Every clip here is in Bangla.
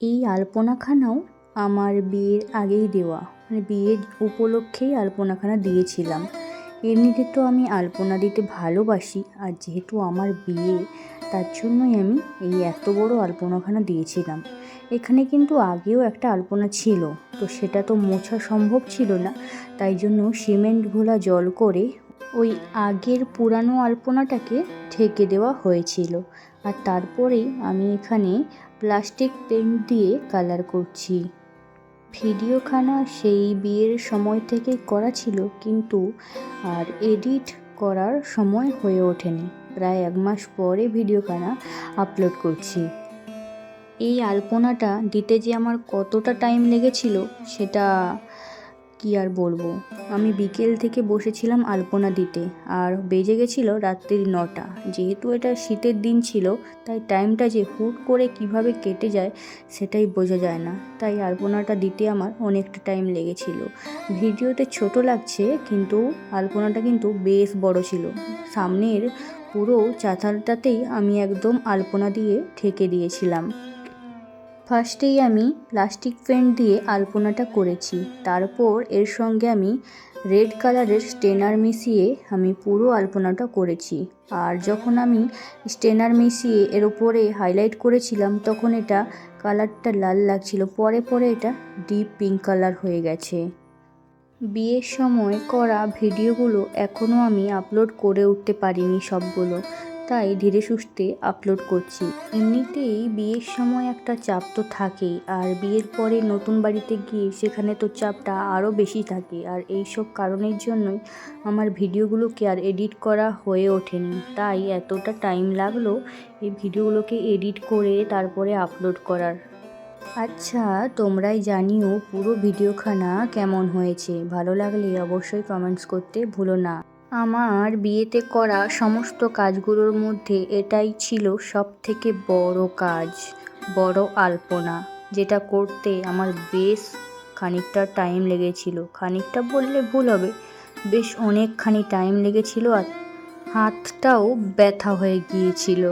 এই আলপনাখানাও আমার বিয়ের আগেই দেওয়া। মানে বিয়ের উপলক্ষেই আলপনাখানা দিয়েছিলাম। এমনিতে তো আমি আলপনা দিতে ভালোবাসি, আর যেহেতু আমার বিয়ে, তার জন্যই আমি এই এত বড় আলপনাখানা দিয়েছিলাম। এখানে কিন্তু আগেও একটা আলপনা ছিল, তো সেটা তো মোছা সম্ভব ছিল না। তাই জন্য সিমেন্ট ঘোলা জল করে ওই আগের পুরানো আলপনাটাকে ঢেকে দেওয়া হয়েছিল। আর তারপরেই আমি এখানে প্লাস্টিক পেন্ট দিয়ে কালার করছি। ভিডিওখানা সেই বিয়ের সময় থেকে করা ছিল কিন্তু আর এডিট করার সময় হয়ে ওঠেনি। প্রায় এক মাস পরে ভিডিওখানা আপলোড করছি। এই আলপনাটা দিতে যে আমার কতটা টাইম লেগেছিল সেটা কি আর বলব? আমি বিকেল থেকে বসেছিলাম আলপনা দিতে, আর বেজে গেছিল রাত্রির নটা। যেহেতু এটা শীতের দিন ছিল, তাই টাইমটা যে হুট করে কীভাবে কেটে যায় সেটাই বোঝা যায় না। তাই আলপনাটা দিতে আমার অনেকটা টাইম লেগেছিল। ভিডিওতে ছোট লাগছে, কিন্তু আলপনাটা কিন্তু বেশ বড় ছিল। সামনের পুরো চাতালটাতেই আমি একদম আলপনা দিয়ে ঠেকে দিয়েছিলাম। ফার্স্টেই আমি প্লাস্টিক পেন্ট দিয়ে আলপনাটা করেছি। তারপর এর সঙ্গে আমি রেড কালারের স্টেনার মিশিয়ে আমি পুরো আলপনাটা করেছি। আর যখন আমি স্টেনার মিশিয়ে এর উপরে হাইলাইট করেছিলাম, তখন এটা কালারটা লাল লাগছিল। পরে পরে এটা ডিপ পিঙ্ক কালার হয়ে গেছে। বিয়ের সময় করা ভিডিওগুলো এখনও আমি আপলোড করে উঠতে পারিনি সবগুলো। তাই ধীরে সুস্থে আপলোড করছি। এমনিতেই বিয়ের সময় একটা চাপ তো থাকেই, আর বিয়ের পরে নতুন বাড়িতে গিয়ে সেখানে তো চাপটা আরও বেশি থাকে, আর এই সব কারণের জন্যই আমার ভিডিওগুলোকে আর এডিট করা হয়ে ওঠেনি। তাই এতটা টাইম লাগল এই ভিডিওগুলোকে এডিট করে তারপরে আপলোড করার। আচ্ছা তোমরাই জানিও পুরো ভিডিওখানা কেমন হয়েছে? ভালো লাগলে অবশ্যই কমেন্টস করতে ভুলো না। আমার বিয়েতে করা সমস্ত কাজগুলোর মধ্যে এটাই ছিল সব থেকে বড় কাজ, বড় আলপনা, যেটা করতে আমার বেশ খানিকটা টাইম লেগেছিল। খানিকটা বললে ভুল হবে, বেশ অনেকখানি টাইম লেগেছিল আর হাতটাও ব্যথা হয়ে গিয়েছিল।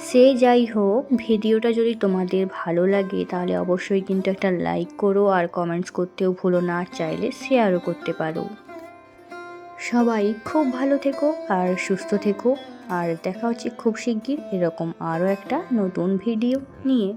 সে যাই হোক, ভিডিওটা যদি তোমাদের ভালো লাগে, তাহলে অবশ্যই কিন্তু একটা লাইক করো আর কমেন্টস করতেও ভুলো না চাইলে শেয়ারও করতে পারো। সবাই খুব ভালো থেকো আর সুস্থ থেকো। আর দেখা হচ্ছে খুব শিগগির এরকম আরও একটা নতুন ভিডিও নিয়ে।